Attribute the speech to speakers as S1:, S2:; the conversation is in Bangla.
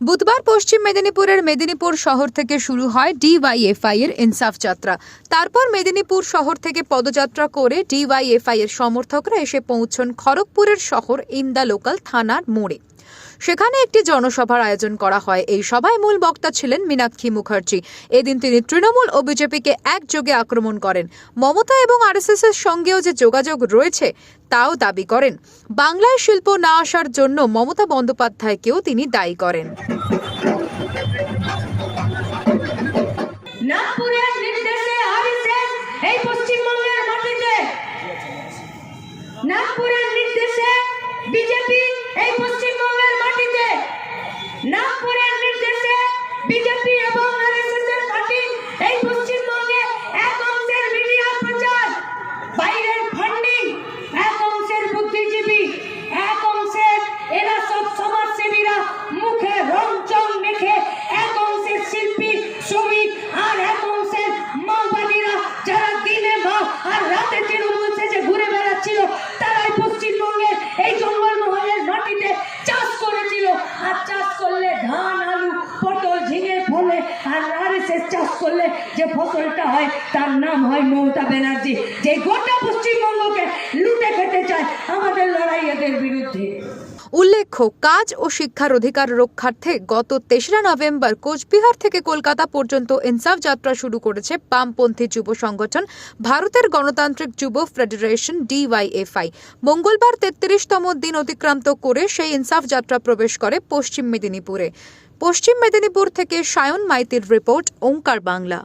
S1: বুধবার পশ্চিম মেদিনীপুরের মেদিনীপুর শহর থেকে শুরু হয় ডিওয়াইএফআই এর ইনসাফ যাত্রা। তারপর মেদিনীপুর শহর থেকে পদযাত্রা করে ডিওয়াইএফআই এর সমর্থকরা এসে পৌঁছন খড়গপুরের শহর ইন্দা লোকাল থানার মোড়ে। সেখানে একটি জনসভার আয়োজন করা হয়। এই সভায় মূল বক্তা ছিলেন মীনাক্ষী মুখার্জি। এদিন তিনি তৃণমূল ও বিজেপিকে একযোগে আক্রমণ করেন। মমতা এবং আরএসএস এর সঙ্গেও যে যোগাযোগ রয়েছে, তাও দাবি করেন। বাংলায় শিল্প না আসার জন্য মমতা বন্দ্যোপাধ্যায়কেও তিনি দায়ী করেন।
S2: চাষ করলে যে ফসলটা হয়, তার নাম হয় মমতা ব্যানার্জি। যে গোটা পশ্চিমবঙ্গকে লুটে খেতে চায় আমাদের লড়াই এদের বিরুদ্ধে।
S1: উল্লেখ্য, কাজ ও শিক্ষার অধিকার রক্ষার্থে গত তেসরা নভেম্বর কোচবিহার থেকে কলকাতা পর্যন্ত ইনসাফ যাত্রা শুরু করেছে বামপন্থী যুব সংগঠন, ভারতের গণতান্ত্রিক যুব ফেডারেশন ডিওয়াইএফআই। মঙ্গলবার তেত্রিশতম দিন অতিক্রান্ত করে সেই ইনসাফ যাত্রা প্রবেশ করে পশ্চিম মেদিনীপুরে। পশ্চিম মেদিনীপুর থেকে সায়ন মাইতির রিপোর্ট, ওঙ্কার বাংলা।